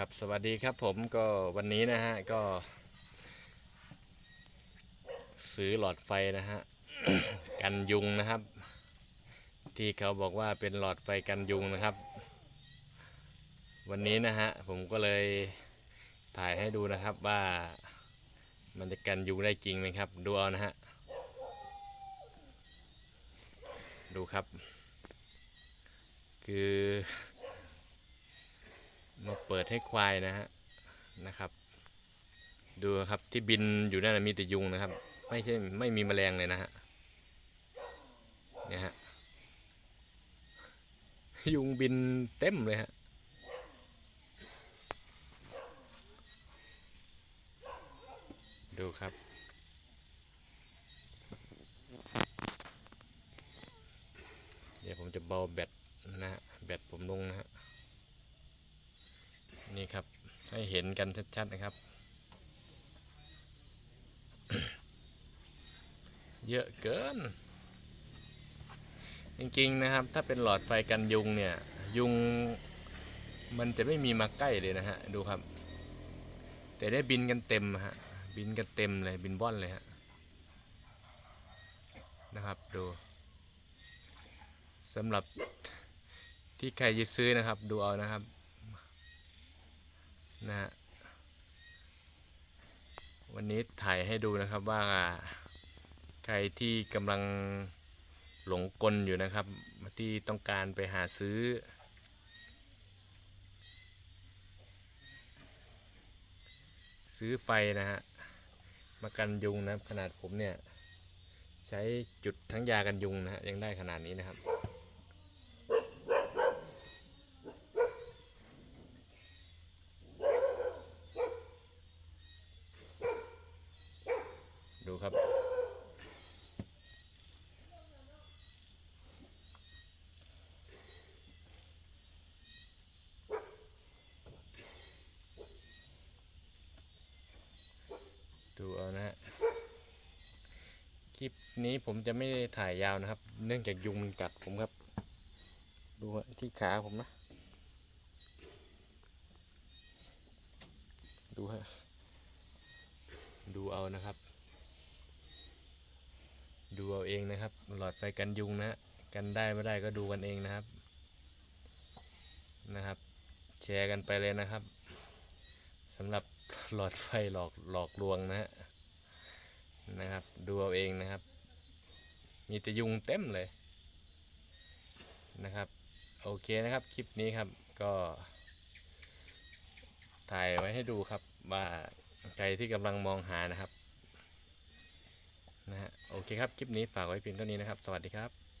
ครับสวัสดีครับผมก็วันนี้นะฮะก็ ซื้อหลอดไฟนะฮะ กันยุงนะครับ ที่เขาบอกว่าเป็นหลอดไฟกันยุงนะครับ วันนี้นะฮะผมก็เลยถ่ายให้ดูนะครับว่ามันจะกันยุงได้จริงไหมครับ ดูเอานะฮะ ดูครับ คือ มาเปิดให้ควายนะฮะนะครับ ดูครับที่บินอยู่นั่นมีแต่ยุงนะครับ ไม่ใช่ไม่มีแมลงเลยนะฮะเนี่ยฮะยุงบินเต็มเลยฮะดูครับ เดี๋ยวผมจะเบาแบตนะฮะแบตผมลงนะฮะ นี่ครับ ให้เห็นกันชัดๆนะครับ เยอะเกิน จริงๆนะครับ ถ้าเป็นหลอดไฟกันยุงเนี่ย ยุงมันจะไม่มีมาใกล้เลยนะฮะ ดูครับ แต่ได้บินกันเต็มฮะ บินกันเต็มเลย บินว่อนเลยฮะ นะครับ ดูสำหรับที่ใครจะซื้อนะครับ ดูเอานะครับ นะวันนี้ถ่ายให้ดูนะครับว่าใครที่กำลังหลงกลอยู่นะครับ ที่ต้องการไปหาซื้อ ซื้อไฟนะฮะมากันยุงนะครับขนาดผมเนี่ย ใช้จุดทั้งยากันยุงนะฮะยังได้ขนาดนี้นะครับ ดูครับ ดูเอานะฮะ คลิปนี้ผมจะไม่ถ่ายยาวนะครับ เนื่องจากยุงมันกัดผมครับ ดูที่ขาผมนะ ดูฮะดูเอานะครับ ดูเอาเองนะครับ หลอดไฟกันยุงนะฮะกันได้ไม่ได้ก็ดูกันเองนะครับ นะครับ แชร์กันไปเลยนะครับสำหรับหลอดไฟหลอกหลอกลวงนะฮะนะครับ ดูเอาเองนะครับ มีแต่ยุงเต็มเลยนะครับ โอเคนะครับคลิปนี้ครับก็ ถ่ายไว้ให้ดูครับว่าใครที่กำลังมองหานะครับ นะฮะโอเคครับ คลิปนี้ฝากไว้เพียงเท่านี้นะครับ สวัสดีครับ